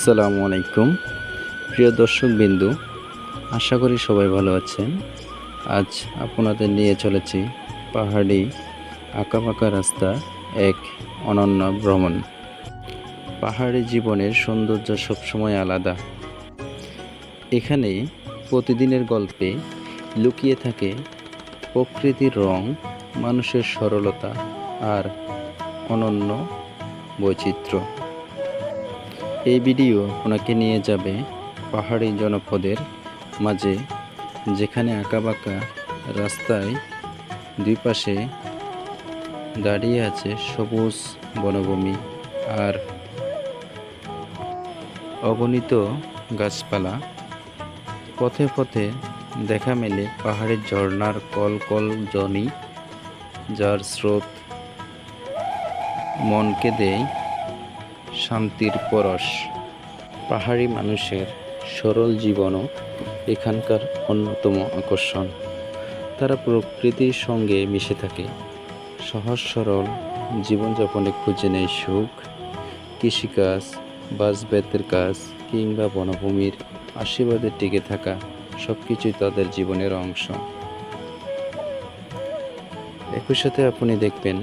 আসসালামু আলাইকুম। প্রিয় দর্শক বিন্দু আশা করি সবাই ভালো আছেন। আজ আপনাদের নিয়ে চলেছি পাহাড়ি আঁকাবাঁকা রাস্তা, এক অনন্য ভ্রমণ। পাহাড়ি জীবনের সৌন্দর্য সবসময় আলাদা। এখানে প্রতিদিনের গল্পে লুকিয়ে থাকে প্রকৃতির রং, মানুষের সরলতা আর অনন্য বৈচিত্র্য। এই ভিডিও ওনাকে নিয়ে যাবে পাহাড়ি জনপদের মাঝে, যেখানে আঁকাবাঁকা রাস্তায় দুই পাশে দাঁড়িয়ে আছে সবুজ বনভূমি আর অগণিত গাছপালা। পথে পথে দেখা মেলে পাহাড়ের ঝর্ণার কল কল জনি যার স্রোত মনকে দেয় শান্তির পরশ। পাহাড়ি মানুষের সরল জীবনও এখানকার অন্যতম আকর্ষণ। তারা প্রকৃতির সঙ্গে মিশে থাকে। সহজ সরল জীবনযাপনে খুঁজে নেয় সুখ, কৃষিকাজ বাসবেতের কাজ কিংবা বনভূমির আশীর্বাদে টিকে থাকা সব কিছুই তাদের জীবনের অংশ। একই সাথে আপনি দেখবেন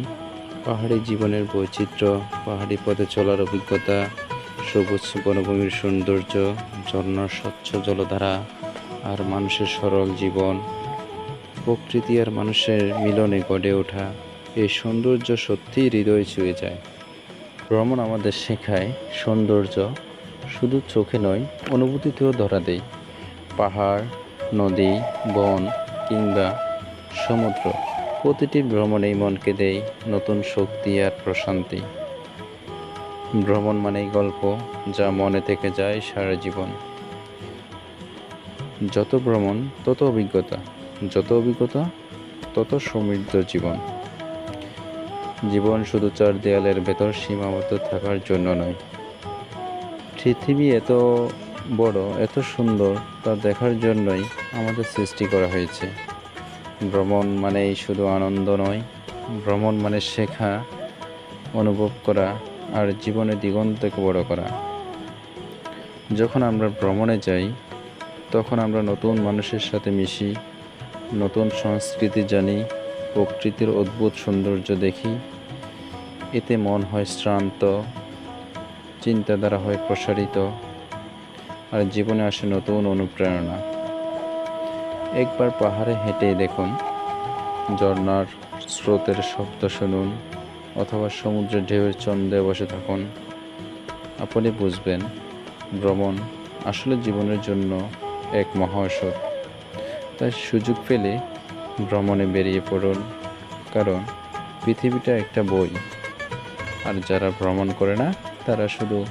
পাহাড়ি জীবনের বৈচিত্র্য, পাহাড়ি পথে চলার অভিজ্ঞতা, সবুজ বনভূমির সৌন্দর্য, ঝর্ণার স্বচ্ছ জলধারা আর মানুষের সরল জীবন। প্রকৃতি আর মানুষের মিলনে গড়ে ওঠা এই সৌন্দর্য সত্যিই হৃদয় ছুঁয়ে যায়। ভ্রমণ আমাদের শেখায় সৌন্দর্য শুধু চোখে নয়, অনুভূতিতেও ধরা দেয়। পাহাড়, নদী, বন কিংবা সমুদ্র। প্রতিটি ভ্রমণেই মনকে দেয় নতুন শক্তি আর প্রশান্তি। ভ্রমণ মানেই গল্প, যা মনে থেকে যায় সারা জীবন। যত ভ্রমণ, তত অভিজ্ঞতা। যত অভিজ্ঞতা, তত সমৃদ্ধ জীবন। জীবন শুধু চার দেয়ালের ভেতর সীমাবদ্ধ থাকার জন্য নয়। পৃথিবী এত বড়, এত সুন্দর, তা দেখার জন্যই আমাদের সৃষ্টি করা হয়েছে। ভ্রমণ মানেই শুধু আনন্দ নয়, ভ্রমণ মানে শেখা, অনুভব করা আর জীবনে দিগন্তকে বড় করা। যখন আমরা ভ্রমণে যাই, তখন আমরা নতুন মানুষের সাথে মিশি, নতুন সংস্কৃতি জানি, প্রকৃতির অদ্ভুত সৌন্দর্য দেখি। এতে মন হয় শ্রান্ত, চিন্তাধারা হয় প্রসারিত, আর জীবনে আসে নতুন অনুপ্রেরণা। একবার পাহাড়ে হেঁটে দেখুন, ঝর্ণার স্রোতের শব্দ শুনুন, অথবা সমুদ্রের ঢেউয়ের চন্দে বসে থাকুন। আপনি বুঝবেন, ভ্রমণ আসলে জীবনের জন্য এক মহাঔষধ তাই সুযোগ পেলে ভ্রমণে বেরিয়ে পড়ুন, কারণ পৃথিবীটা একটা বই। আর যারা ভ্রমণ করে না, তারা শুধু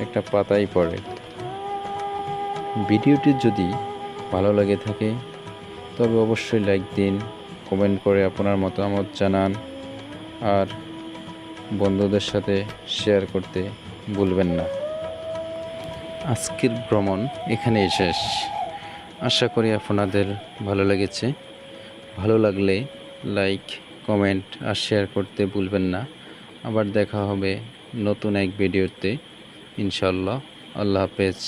একটা পাতাই পড়ে। ভিডিওটি যদি ভালো লাগে থাকে তবে অবশ্যই লাইক দিন কমেন্ট করে আপনার মতামত জানান, আর বন্ধুদের সাথে শেয়ার করতে ভুলবেন না। আজকের ভ্রমণ এখানেই শেষ। আশা করি আপনাদের ভালো লেগেছে। ভালো লাগলে লাইক কমেন্ট আর শেয়ার করতে ভুলবেন না। আবার দেখা হবে নতুন এক ভিডিওতে ইনশাল্লাহ আল্লাহ হাফেজ।